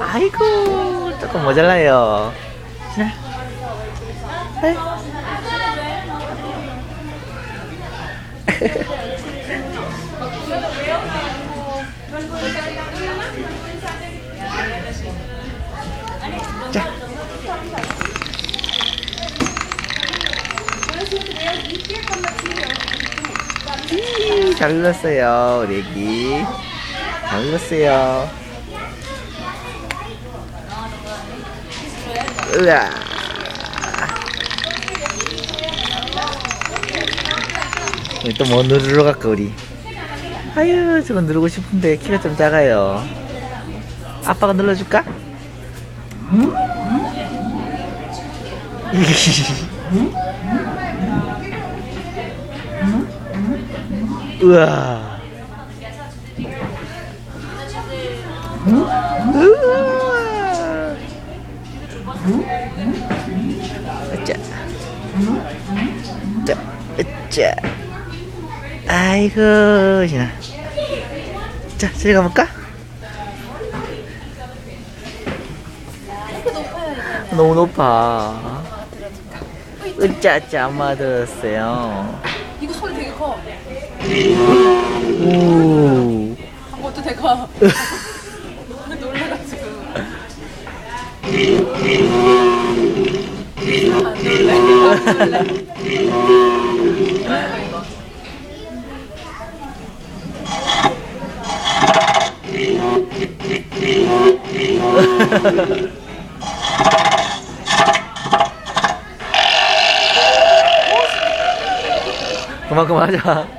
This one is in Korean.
아이고 조금 모자라요. 자. 에 잘 눌렀어요, 우리 애기. 잘 눌렀어요. 으아. 또뭐 누르러 갈까, 우리? 아유, 저거 누르고 싶은데 키가 좀 작아요. 아빠가 눌러줄까? 우와. 우와. 아이고, 신아. 자, 저리 가볼까? 너무 높아. 으짜짜 엄마 들었어요. 이거 소리 되게 커. 오. 방금도 되게 커. 놀래가지고. 그만 그만 하자.